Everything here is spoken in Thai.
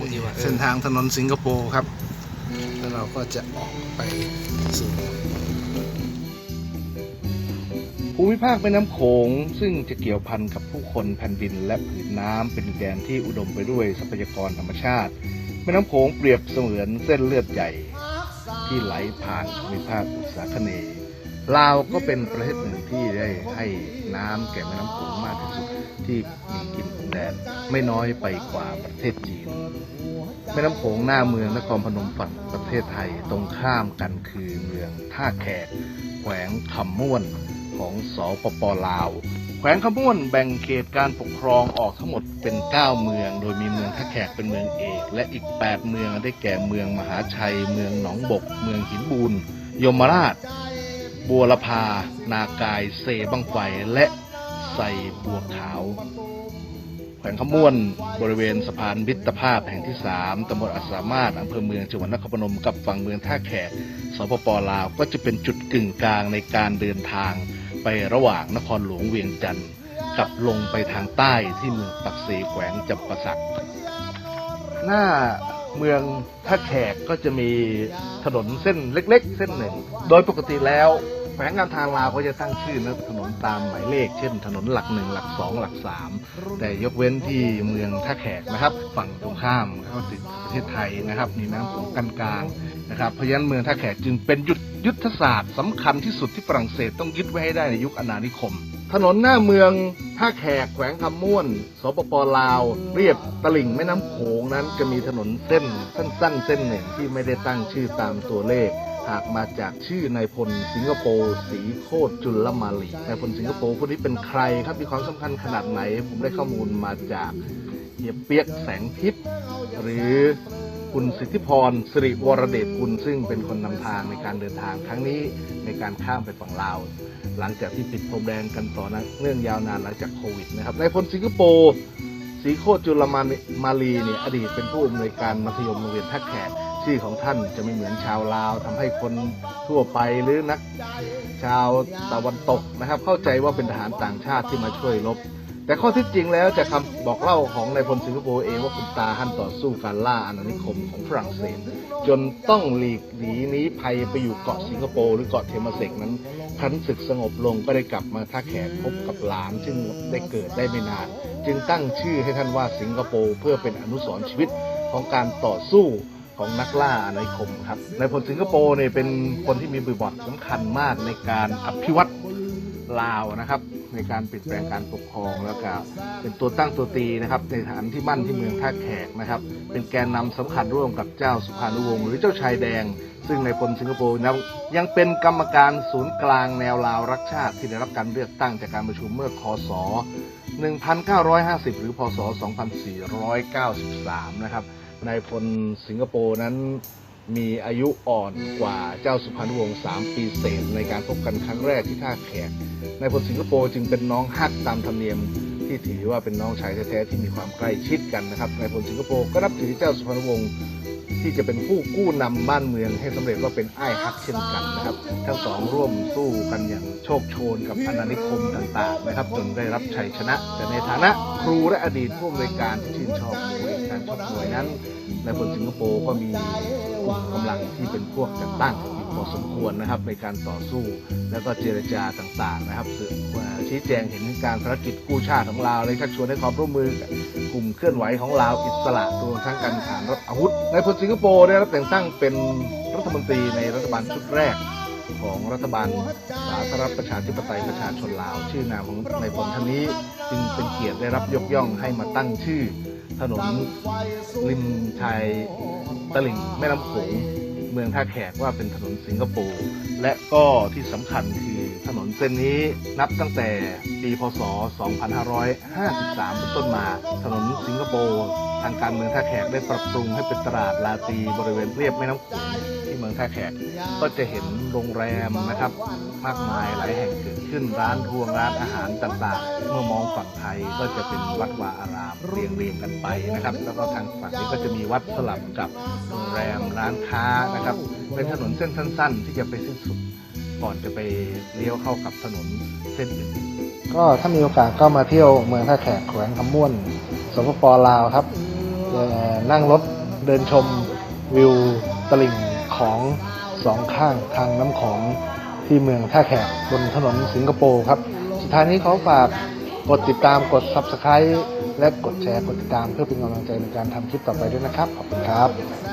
บางทีว่าเส้นทางถนนสิงคโปร์ครับ แล้วเราก็จะออกไปสู่ภูมิภาคแม่น้ำโขงซึ่งจะเกี่ยวพันกับผู้คนแผ่นดินและผืนน้ำเป็นดินแดนที่อุดมไปด้วยทรัพยากรธรรมชาติ แม่น้ำโขงเปรียบเสมือนเส้นเลือดใหญ่ ที่ไหลผ่านภูมิภาคอุตสาคเนย์ ลาวก็เป็นประเทศหนึ่งที่ได้ให้น้ำแก่แม่น้ำโขงมากที่สุดที่มีกินแดนไม่น้อยไปกว่าประเทศจีนแม่น้ำโขงหน้าเมืองนครพนมฝั่งประเทศไทยตรงข้ามกันคือเมืองท่าแขกแขวงคำม่วนของสปปลาว แขวงคำม่วนแบ่งเขตการปกครองออกทั้งหมดเป็น 9 เมือง โดยมีเมืองท่าแขกเป็นเมืองเอก และอีก 8 เมืองได้แก่เมืองมหาชัย เมืองหนองบก เมืองหินบูนยมราช บัวละพา นากาย เซบังไฟและไซบัวขาว แขวงขม่วนบริเวณสะพานมิตรภาพแห่งที่ 3ตำบลอัสสามารถอำเภอเมืองจังหวัดนครพนมกับฝั่งเมืองท่าแขกสปปลาวก็จะเป็นจุดกึ่งกลางในการเดินทางไประหว่างนครหลวงเวียงจันทร์กับลงไปทางใต้ที่เมืองปักเสแขวงจำปาสักหน้า เมืองท่าแขกก็จะมีถนนเส้นเล็ก ๆ เส้นหนึ่ง โดยปกติแล้วแขวงการทางลาวก็จะตั้งชื่อนะถนนตามหมายเลข เช่น ถนนหลักหนึ่งหลักสองหลักสามแต่ยกเว้นที่เมืองท่าแขกนะครับ ฝั่งตรงข้ามเข้าติดประเทศไทยนะครับนี่น้ำโขงกันกลางนะครับเพราะฉะนั้นเมืองท่าแขกจึงเป็นยุทธยุทธศาสตร์สำคัญที่สุดที่ฝรั่งเศสต้องยึดไว้ให้ได้ในยุคอาณานิคม ถนนหน้าเมืองท่าแขกแขวงคำม่วน สปปลาว เรียบตลิ่งแม่น้ำโขงนั้นจะมีถนนเส้นสั้นๆ เส้นหนึ่งที่ไม่ได้ตั้งชื่อตามตัวเลข หากมาจากชื่อนายพลสิงคโปร์สีโคตรจุลมาลีนายพลสิงคโปร์คนนี้เป็นใครครับมีความสำคัญขนาดไหน ผมได้ข้อมูลมาจาก เฮียเปียกแสงทิพย์หรือคุณสิทธิพรสิริวรเดชกุลซึ่งเป็นคนนำทางในการเดินทางครั้งนี้ในการข้ามไปฝั่งลาว หลังจากที่ปิดพรมแดนกันต่อเนื่องยาวนานหลังจากโควิดนะครับนายพลสิงคโปร์สีโคตรจุลมามาลีเนี่ยอดีตเป็นผู้อำนวยการมัธยมโรงเรียนท่าแขกชื่อของท่านจะไม่เหมือนชาวลาวทำให้คนทั่วไปหรือนัก ชาวตะวันตกนะครับ เข้าใจว่าเป็นทหารต่างชาติที่มาช่วยรบ แต่ข้อที่จริงแล้วจากคำบอกเล่าของนายพลสิงคโปร์เองว่าคุณตาท่านต่อสู้การล่าอาณานิคมของฝรั่งเศส จนต้องหลีกหนีนีภัยไปอยู่เกาะสิงคโปร์หรือเกาะเทมาเซกนั้นครั้นศึกสงบลงก็ได้กลับมาท่าแขกพบกับหลาน ซึ่งได้เกิดได้ไม่นาน จึงตั้งชื่อให้ท่านว่าสิงคโปร์เพื่อเป็นอนุสรณ์ชีวิตของการต่อสู้ของนักล่าอาณานิคมครับนายพลสิงคโปร์เนี่ยเป็นคนที่มีบทบาทสำคัญมากในการอภิวัตลาวนะครับ ในการเปลี่ยนแปลงการปกครองแล้วก็เป็นตัวตั้งตัวตีนะครับ ในฐานที่มั่นที่เมืองท่าแขกนะครับ เป็นแกนนำสำคัญร่วมกับเจ้าสุภานุวงศ์หรือเจ้าชายแดง ซึ่งในพลสิงคโปร์นะยังเป็นกรรมการศูนย์กลางแนวลาวรักชาติที่ได้รับการเลือกตั้งจากการประชุมเมื่อคศ1950 หรือพศ 2493 นะครับ นายพลสิงคโปร์นั้น มีอายุอ่อนกว่าเจ้าสุพรรณวงศ์3ปีเศษในการพบกันครั้งแรกที่ท่าแขกนายพลสิงคโปร์จึงเป็นน้องฮักตามธรรมเนียมที่ถือว่าเป็นน้องชายแท้ๆที่มีความใกล้ชิดกันนะครับนายพลสิงคโปร์ก็นับถือเจ้าสุพรรณวงศ์ ที่จะเป็นผู้กู้นำบ้านเมืองให้สำเร็จว่าเป็นไอ้ฮักเช่นกันนะครับ ทั้งสองร่วมสู้กันอย่างโชคโชนกับอาณานิคมต่างๆนะครับ จนได้รับชัยชนะ แต่ในฐานะครูและอดีตผู้อำนวยการที่ชื่นชอบมวยการชอบมวยนั้นในคนสิงคโปร์ก็มีกลุ่มกำลังที่เป็นพวกจัดตั้ง พอสมควรนะครับในการต่อสู้ แล้วก็เจรจาต่างๆนะครับสื่อชี้แจงเห็นการภารกิจกู้ชาติของลาวเลยชักชวนให้ความร่วมมือกลุ่มเคลื่อนไหวของลาวอิสระรวมทั้งการขานรถอาวุธในพลสิงคโปร์ได้รับแต่งตั้งเป็นรัฐมนตรีในรัฐบาลชุดแรกของรัฐบาลสาธารณประชาธิปไตยประชาชนลาว ชื่อนามของนายพลท่านนี้ จึงเป็นเกียรติได้รับยกย่องให้มาตั้งชื่อ ถนนริมชายตลิ่งแม่น้ำโขง มืองท่าแขกว่าเป็นถนนสิงคโปร์และก็ที่สำคัญคือถนนเส้นนี้นับตั้งแต่ปีพศ 2553 เป็นต้นมา ถนนสิงคโปร์ทางการเมืองท่าแขกได้ปรับปรุงให้เป็นตลาดลาตีบริเวณเรียบแม่น้ำโขง ที่เมืองท่าแขกก็จะเห็นโรงแรมนะครับ มากมายหลายแห่งเกิดขึ้นร้านทวงร้านอาหารต่างๆ เมื่อมองฝั่งไทยก็จะเป็นวัดวาอารามเรียงเรียงๆกันไปนะครับ แล้วก็ทางฝั่งนี้ก็จะมีวัดสลับกับโรงแรมร้านค้านะครับ เป็นถนนเส้นสั้น ๆ ที่จะไปสิ้นสุดก่อนจะไปเลี้ยวเข้ากับถนนเส้นอื่นก็ถ้ามีโอกาสก็มาเที่ยวเมืองท่าแขกแขวงคำม่วนสปปลาวครับนั่งรถเดินชมวิวตลิ่ง ของสองข้างทางน้ำของที่เมืองท่าแขกบนถนนสิงคโปร์ครับ สุดท้ายนี้เขาฝากกดติดตามกด Subscribe และกดแชร์กดติดตามเพื่อเป็นกำลังใจในการทำคลิปต่อไปด้วยนะครับ ขอบคุณครับ